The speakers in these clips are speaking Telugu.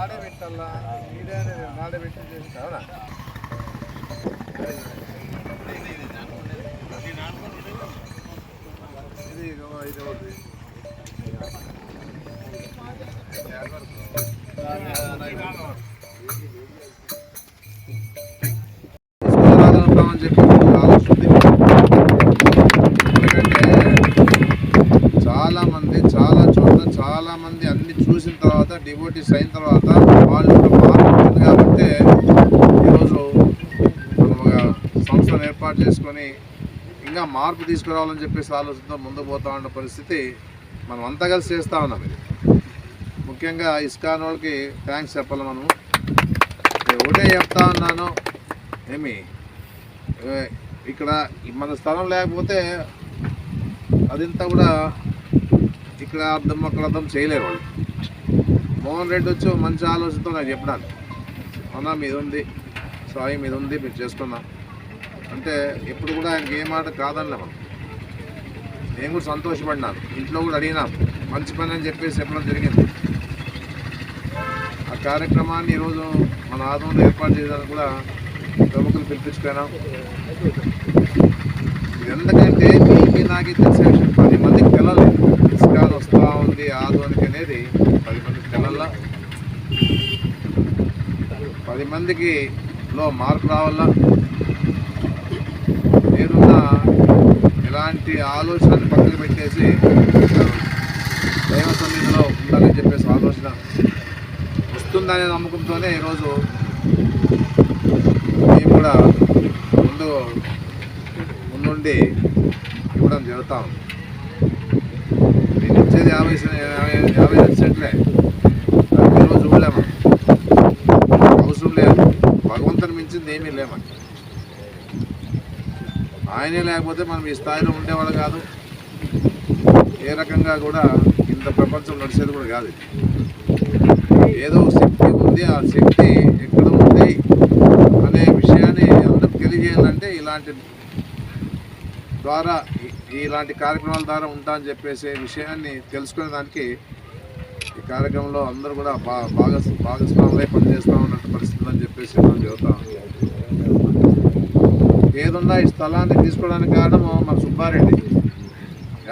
ఆడే పెట్టాలా ఈడే ఆడే పెట్టి చేసి ఇది ఇది ఒకటి. తర్వాత అయిన తర్వాత వాళ్ళు మారుతుంది కాబట్టి ఈరోజు మనం ఒక సంస్థను ఏర్పాటు చేసుకొని ఇంకా మార్పు తీసుకురావాలని చెప్పేసి ఆలోచనతో ముందుకు పోతా ఉన్న పరిస్థితి మనం అంతా కలిసి చేస్తూ ఉన్నాం ఇది. ముఖ్యంగా ఇస్కాన్ వాళ్ళకి థ్యాంక్స్ చెప్పాలి మనం. ఒకటే చెప్తా ఉన్నాను. ఏమి? ఇక్కడ మన స్థలం లేకపోతే అదంతా కూడా ఇక్కడ అర్థం అక్కడ అర్థం చేయలేరు వాళ్ళు. మోహన్ రెడ్డి వచ్చి మంచి ఆలోచనతో నాకు చెప్పినాను అవునా మీద ఉంది సాయి మీద ఉంది మీరు చేసుకున్నాం. అంటే ఎప్పుడు కూడా ఆయనకి ఏ మాట కాదనిలే మనం. నేను కూడా సంతోషపడినాను. ఇంట్లో కూడా అడిగినాం. మంచి పని అని చెప్పేసి చెప్పడం జరిగింది. ఆ కార్యక్రమాన్ని ఈరోజు మన ఆదంలో ఏర్పాటు చేయడానికి కూడా ప్రముఖులు పిలిపించుకున్నాం. ఎందుకంటే మీకు నాకు తెలిసే విషయం పది మందికి పిల్లలు ఇసుకాలు వస్తూ ఉంది ఆధోనికి అనేది పది మందికి తెలల్లా పది మందికి లో మార్పు రావాలా? ఏదున్నా ఇలాంటి ఆలోచనని పక్కకు పెట్టేసి దైవ సన్నిధిలో ఉండాలని చెప్పేసి ఆలోచన వస్తుందనే నమ్మకంతోనే ఈరోజు మేము కూడా ముందు ముందుండి ఇవ్వడం జరుగుతాం నేను ఇచ్చేది యాభై యాభై యాభై సెంట్లే దానికి ఈరోజు చూడలేము అవసరం లేదు భగవంతుని ఏమీ లేమని ఆయనే లేకపోతే మనం ఈ స్థాయిలో ఉండేవాళ్ళు కాదు. ఏ రకంగా కూడా ఇంత ప్రపంచం నడిచేది కూడా కాదు. ఏదో ఒక శక్తి ఉంది ఆ శక్తి ఎక్కడ ఉంది అనే విషయాన్ని అందరికి తెలియజేయాలంటే ఇలాంటి ద్వారా ఇలాంటి కార్యక్రమాల ద్వారా ఉంటా అని చెప్పేసి విషయాన్ని తెలుసుకునే దానికి ఈ కార్యక్రమంలో అందరూ కూడా బా భాగ భాగస్వాములై పనిచేస్తూ ఉన్నట్టు పరిస్థితులు అని చెప్పేసి మనం చెబుతా ఏదున్నా ఈ స్థలాన్ని తీసుకోవడానికి కారణము మన సుబ్బారెడ్డి.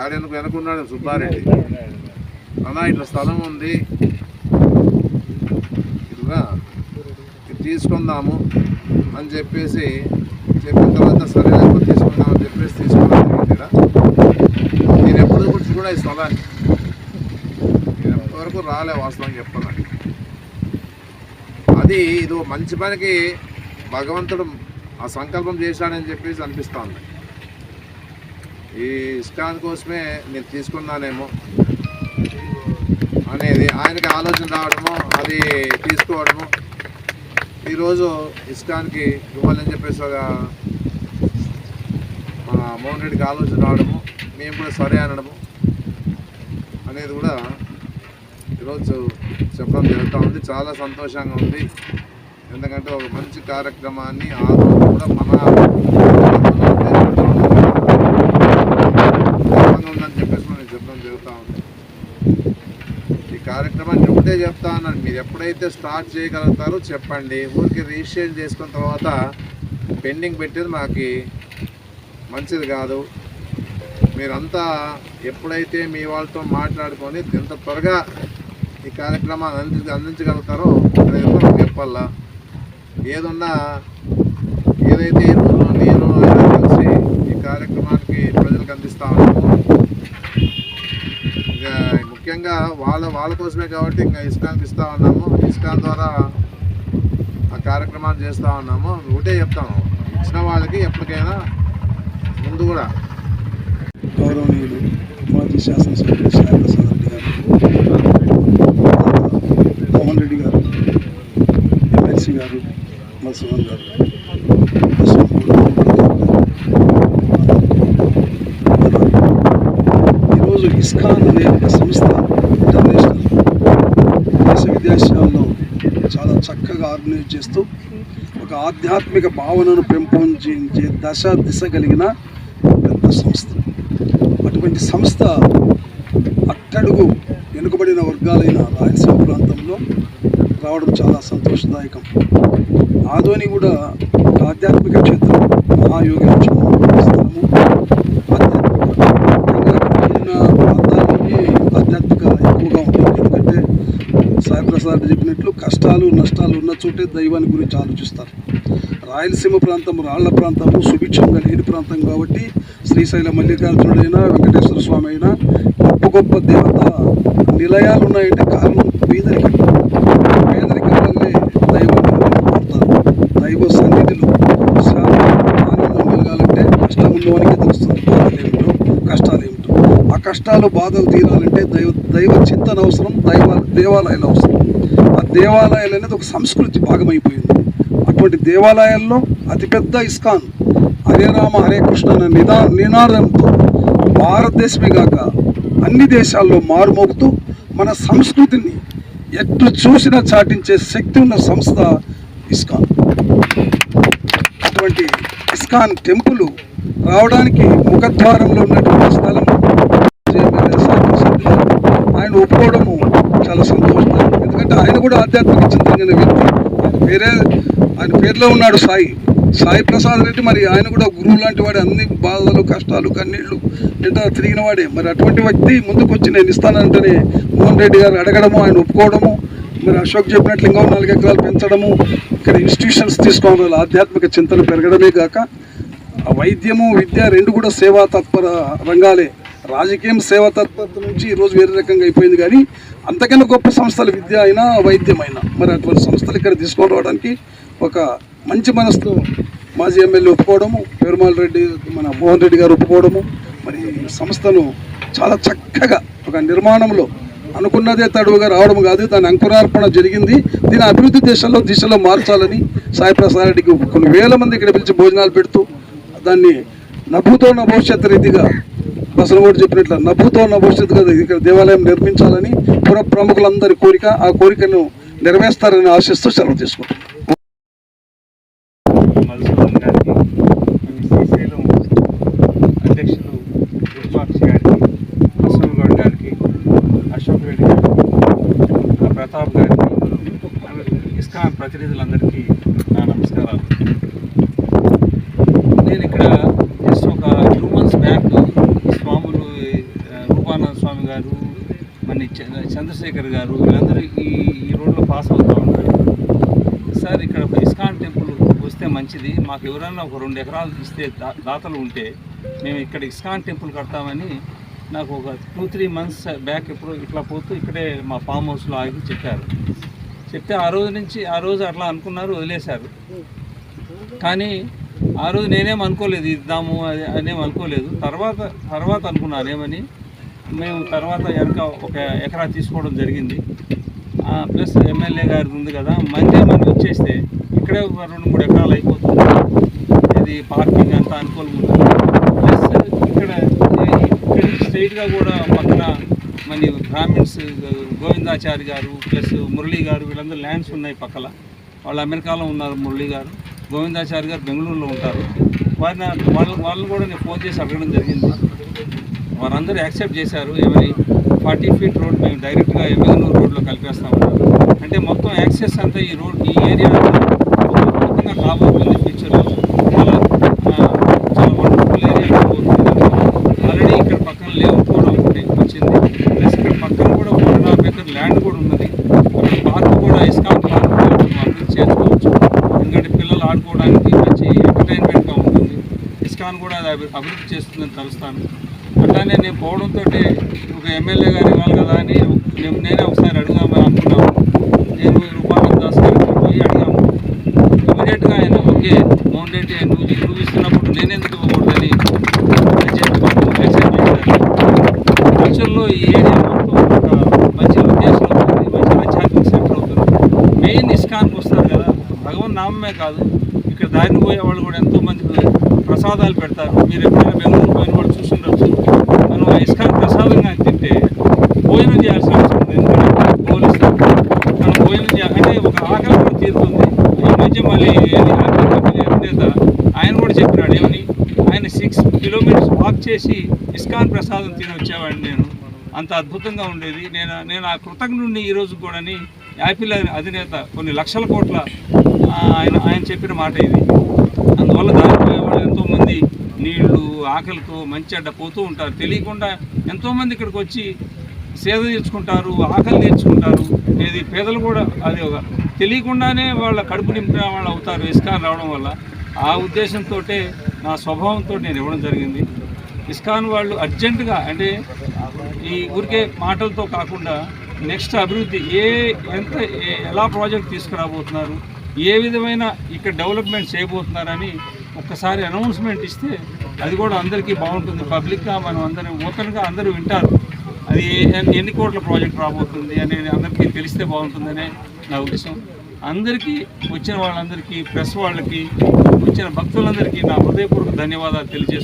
ఏడెందుకు వెనుకున్నాడు సుబ్బారెడ్డి? అలా ఇట్లా స్థలం ఉంది. ఇదిగా ఇది తీసుకుందాము అని చెప్పేసి చెప్పిన తర్వాత సరే లేకపోతే తీసుకుందాం అని చెప్పేసి తీసుకున్నాను ఇక్కడ నేను ఎప్పుడు గురించి కూడా ఈ స్థలాన్ని వరకు రాలే వాస్తవం చెప్పాను అది ఇది మంచి పనికి భగవంతుడు ఆ సంకల్పం చేశాడని చెప్పేసి అనిపిస్తుంది. ఈ ఇస్కాన్ కోసమే నేను తీసుకున్నానేమో అనేది ఆయనకి ఆలోచన రావడము అది తీసుకోవడము. ఈరోజు ఇష్టానికి ఇవ్వాలని చెప్పేసి ఒక మన మోహన్ రెడ్డికి ఆలోచన రావడము మేము కూడా సరే అనడము అనేది కూడా ఈరోజు చెప్పడం జరుగుతూ ఉంది చాలా సంతోషంగా ఉంది. ఎందుకంటే ఒక మంచి కార్యక్రమాన్ని ఆ కూడా మన ఉందని చెప్పేసి మనం చెప్పడం జరుగుతూ ఉంది ఈ కార్యక్రమాన్ని ఒకటే చెప్తా ఉన్నాను. మీరు ఎప్పుడైతే స్టార్ట్ చేయగలుగుతారో చెప్పండి. ఊరికి రిజిస్ట్రేషన్ చేసుకున్న తర్వాత పెండింగ్ పెట్టేది మాకు మంచిది కాదు. మీరంతా ఎప్పుడైతే మీ వాళ్ళతో మాట్లాడుకొని ఎంత త్వరగా ఈ కార్యక్రమాన్ని అంది అందించగలుగుతారో అనేది కూడా చెప్పాలా? ఏదున్నా ఏదైతే ఈరోజు నేను కలిసి ఈ కార్యక్రమానికి ప్రజలకు అందిస్తా ఉన్నాము ఇంకా ముఖ్యంగా వాళ్ళ వాళ్ళ కోసమే కాబట్టి ఇంకా ఇస్కాన్కి ఇస్తూ ఉన్నాము. ఇస్కాన్ ద్వారా ఆ కార్యక్రమాన్ని చేస్తూ ఉన్నాము. ఒకటే చెప్తాము ఇచ్చిన వాళ్ళకి ఎప్పటికైనా ముందు కూడా గౌరవనీయులు మాజీ శాసనసభ్యులు శారద రెడ్డి గారు జగన్మోహన్ రెడ్డి గారు ఎమ్మెల్సీ గారు మధుసూదన్ గారు ఈరోజు ఇస్కాన్ అనే ఒక సంస్థ ఇంటర్నేషనల్ దేశ విదేశాల్లో చాలా చక్కగా ఆర్గనైజ్ చేస్తూ ఒక ఆధ్యాత్మిక భావనను పెంపొందించే దశ దిశ కలిగిన పెద్ద సంస్థ. అటువంటి సంస్థ అట్టడుగు వెనుకబడిన వర్గాలైన రాయలసీమ ప్రాంతంలో రావడం చాలా సంతోషదాయకం ఆదోని కూడా ఆధ్యాత్మిక క్షేత్రం మహాయోగి స్థలము. ఆధ్యాత్మిక ఎక్కువగా ఉంటుంది ఎందుకంటే సాయి చెప్పినట్లు కష్టాలు నష్టాలు ఉన్న చోటే దైవాన్ని గురించి ఆలోచిస్తారు. రాయలసీమ ప్రాంతం రాళ్ళ ప్రాంతము సుభిక్షంగా లేని ప్రాంతం కాబట్టి శ్రీశైల మల్లికార్జునుడైనా వెంకటేశ్వర స్వామి అయినా గొప్ప గొప్ప దేవత నిలయాలు ఉన్నాయంటే కారణం పేదరికం పేదరికం వల్లే దైవాన్ని కోరుతారు దైవ సన్నిధిలో శాంతి ఆనందం కలగాలంటే కష్టం తెలుస్తుంది బాధలు ఏమిటో కష్టాలు ఏమిటో ఆ కష్టాలు బాధలు తీరాలంటే దైవ దైవ చింతన అవసరం దైవ దేవాలయాలు అవసరం. ఆ దేవాలయాలు అనేది ఒక సంస్కృతి భాగమైపోయింది. అటువంటి దేవాలయాల్లో అతిపెద్ద ఇస్కాన్ హరే రామ హరే కృష్ణ అనే నిదా నినాదంతో భారతదేశమే కాక అన్ని దేశాల్లో మారుమోగుతూ మన సంస్కృతిని ఎట్లు చూసినా చాటించే శక్తి ఉన్న సంస్థ ఇస్కాన్. ఉన్నటువంటి ఇస్కాన్ టెంపుల్ రావడానికి ముఖద్వారంలో ఉన్నటువంటి స్థలం ఆయన ఒప్పుకోవడము చాలా సంతోషం. ఎందుకంటే ఆయన కూడా ఆధ్యాత్మిక చింతన వ్యక్తి. ఆయన పేరే ఆయన పేరులో ఉన్నాడు సాయి. సాయి ప్రసాద్ రెడ్డి మరి ఆయన కూడా గురువు లాంటి వాడే. అన్ని బాధలు కష్టాలు కన్నీళ్ళు ఎంత తిరిగిన వాడే. మరి అటువంటి వ్యక్తి ముందుకు వచ్చి నేను ఇస్తానంటేనే మోహన్ రెడ్డి గారు అడగడము ఆయన ఒప్పుకోవడము మరి అశోక్ చెప్పినట్లు ఇంకో నాలుగు ఎకరాలు పెంచడము ఇక్కడ ఇన్స్టిట్యూషన్స్ తీసుకోవడం ఆధ్యాత్మిక చింతన పెరగడమే కాక ఆ వైద్యము విద్య రెండు కూడా సేవా తత్పర రంగాలే. రాజకీయం సేవా తత్పరత నుంచి ఈరోజు వేరే రకంగా అయిపోయింది కానీ అంతకన్నా గొప్ప సంస్థలు విద్య అయినా వైద్యం అయినా. మరి అటువంటి సంస్థలు ఇక్కడ తీసుకొని రావడానికి ఒక మంచి మనసుతో మాజీ ఎమ్మెల్యే ఒప్పుకోవడము పెరుమాల రెడ్డి మన మోహన్ రెడ్డి గారు ఒప్పుకోవడము మరి సంస్థను చాలా చక్కగా ఒక నిర్మాణంలో అనుకున్నదే తడువుగా రావడం కాదు దాని అంకురార్పణ జరిగింది. దీని అభివృద్ధి దేశంలో దిశలో మార్చాలని సాయి ప్రసాద్ రెడ్డికి కొన్ని వేల మంది ఇక్కడ పిలిచి భోజనాలు పెడుతూ దాన్ని నభుతో భవిష్యత్ రీతిగా బసలు కూడా చెప్పినట్లు నభుతో నా భవిష్యత్తుగా ఇక్కడ దేవాలయం నిర్మించాలని పుర ప్రముఖులందరి కోరిక ఆ కోరికను నెరవేర్స్తారని ఆశిస్తూ సెలవు తీసుకుంటాం మధుసూదన్ గారికి శ్రీశైలం అధ్యక్షులు విరూపాక్షి గారికి బసవన్ గౌడ్ గారికి అశోక్ రెడ్డి గారికి ఆ ప్రతాప్ గారికి అతిథులందరికీ నా నమస్కారాలు. నేను ఇక్కడ జస్ట్ ఒక టూ మంత్స్ బ్యాక్ స్వాములు రూపానంద స్వామి గారు మన చంద్రశేఖర్ గారు వీళ్ళందరూ ఈ ఈ రోడ్లో పాస్ అవుతూ ఉంటారు సార్ ఇక్కడ ఒక ఇస్కాన్ టెంపుల్ వస్తే మంచిది. మాకు ఎవరైనా ఒక రెండు ఎకరాలు ఇస్తే దా- దాతలు ఉంటే మేము ఇక్కడ ఇస్కాన్ టెంపుల్ కడతామని నాకు ఒక టూ త్రీ మంత్స్ బ్యాక్ ఎప్పుడు ఇట్లా పోతూ ఇక్కడే మా ఫామ్ హౌస్లో ఆగి చెప్పారు. చెప్తే ఆ రోజు నుంచి ఆ రోజు అట్లా అనుకున్నారు వదిలేశారు. కానీ ఆ రోజు నేనేం అనుకోలేదు ఇద్దాము అది అనేం అనుకోలేదు. తర్వాత తర్వాత అనుకున్నాను ఏమని? మేము తర్వాత వెనక ఒక ఎకరా తీసుకోవడం జరిగింది. ఆ, ప్లస్ ఎమ్మెల్యే గారి ఉంది కదా మండే మనం వచ్చేస్తే ఇక్కడే రెండు మూడు ఎకరాలు అయిపోతుంది. ఇది పార్కింగ్ అంతా అనుకూలంగా ఉంటుంది. ప్లస్ ఇక్కడ ఇక్కడ స్ట్రైట్గా కూడా పక్కన మరి బ్రాహ్మిన్స్ గోవిందాచారి గారు ప్లస్ మురళీ గారు వీళ్ళందరూ ల్యాండ్స్ ఉన్నాయి పక్కల. వాళ్ళు అమెరికాలో ఉన్నారు మురళీ గారు. గోవిందాచారి గారు బెంగళూరులో ఉంటారు. వారిని వాళ్ళ వాళ్ళని కూడా నేను ఫోన్ చేసి అడగడం జరిగింది. వారందరూ యాక్సెప్ట్ చేశారు. ఎవరి ఫార్టీ ఫీట్ రోడ్ మేము డైరెక్ట్గా ఎమ్మెల్యేనూరు రోడ్లో కలిపేస్తాము అంటే మొత్తం యాక్సెస్ అంతా ఈ రోడ్ ఈ ఏరియా మొత్తంగా కాబోతుంది ఫ్యూచర్లో చాలా ఆ, చాలా వండర్ఫుల్ ఏరియా కాబోతుంది ఆల్రెడీ ఇక్కడ పక్కన లేఅవుట్ కూడా ఒకటి వచ్చింది ప్లస్ ఇక్కడ పక్కన కూడా ఒక వన్ హాఫ్ ఎకర్ ల్యాండ్ కూడా ఉన్నది అక్కడ పార్క్ కూడా ఇస్కాన్ పార్క్ కూడా మనం అభివృద్ధి చేసుకోవచ్చు ఎందుకంటే పిల్లలు ఆడుకోవడానికి మంచి ఎంటర్టైన్మెంట్గా ఉంటుంది ఇస్కాన్ కూడా అది అభివృద్ధి చేస్తుందని తలుస్తాను. అట్లానే నేను పోవడంతో ఒక ఎమ్మెల్యే గారు ఇవ్వాలి కదా అని మేము నేనే ఒకసారి అడుగుదామని అనుకున్నాము నేను రూపానంద్ దాస్ గారికి పోయి అడిగాము ఇమీడియట్గా ఆయన ఓకే మోహన్ రెడ్డి నువ్వు నువ్వు ఇస్తున్నప్పుడు నేనెందుకు ఇవ్వకూడదని చెప్పి మాకు యాక్సెప్ట్ చేశారు ఫ్యూచర్లో ఈ ఏరియా మొత్తం ఒక మంచి ఉద్దేశం అవుతుంది మంచి ఆధ్యాత్మిక సెంటర్ అవుతుంది. మెయిన్ ఇస్కాన్కి వస్తారు కదా భగవన్ నామే కాదు. ఇక్కడ దారిని పోయే వాళ్ళు కూడా ఎంతోమంది ప్రసాదాలు పెడతారు. మీరు ఎప్పుడైనా బెంగళూరు పోయిన వాళ్ళు చూసుండొచ్చు. మనం ఆ ఇస్కాన్ ప్రసాదంగా తింటే భోజనం చేయాల్సిన అవసరం ఉంది. ఎందుకంటే పోలీసులు మనం భోజనం చేయాలి. అంటే ఒక ఆకలి కూడా తీరుతుంది. ఈ మధ్య మళ్ళీ అధినేత ఆయన కూడా చెప్పినాడు. ఏమని? ఆయన సిక్స్ కిలోమీటర్స్ వాక్ చేసి ఇస్కాన్ ప్రసాదం తిని వచ్చేవాడిని నేను. అంత అద్భుతంగా ఉండేది. నేను నేను ఆ కృతజ్ఞుడిని ఈరోజు కూడాని యాపిల్ అధినేత కొన్ని లక్షల కోట్ల ఆయన ఆయన చెప్పిన మాట ఇది. అందువల్ల దానిపై ఎంతోమంది నీళ్ళు ఆకలితో మంచి అడ్డ పోతూ ఉంటారు. తెలియకుండా ఎంతోమంది ఇక్కడికి వచ్చి సేద తీర్చుకుంటారు ఆకలి తీర్చుకుంటారు. ఏది పేదలు కూడా అది ఒక తెలియకుండానే వాళ్ళ కడుపు నింపిన వాళ్ళు అవుతారు ఇస్కాన్ రావడం వల్ల. ఆ ఉద్దేశంతో నా స్వభావంతో నేను ఇవ్వడం జరిగింది. ఇస్కాన్ వాళ్ళు అర్జెంటుగా అంటే ఈ ఊరికే మాటలతో కాకుండా నెక్స్ట్ అభివృద్ధి ఏ ఎంత ఎలా ప్రాజెక్ట్ తీసుకురాబోతున్నారు ఏ విధమైన ఇక్కడ డెవలప్మెంట్ చేయబోతున్నారని ఒక్కసారి అనౌన్స్మెంట్ ఇస్తే అది కూడా అందరికీ బాగుంటుంది. పబ్లిక్గా మనం అందరం ఓపెన్గా అందరూ వింటారు. అది ఎన్ని కోట్ల ప్రాజెక్ట్ రాబోతుంది అనేది అందరికీ తెలిస్తే బాగుంటుందనే నా ఉద్దేశం. అందరికీ వచ్చిన వాళ్ళందరికీ ప్రెస్ వాళ్ళకి వచ్చిన భక్తులందరికీ నా హృదయపూర్వక ధన్యవాదాలు తెలియజేస్తున్నాను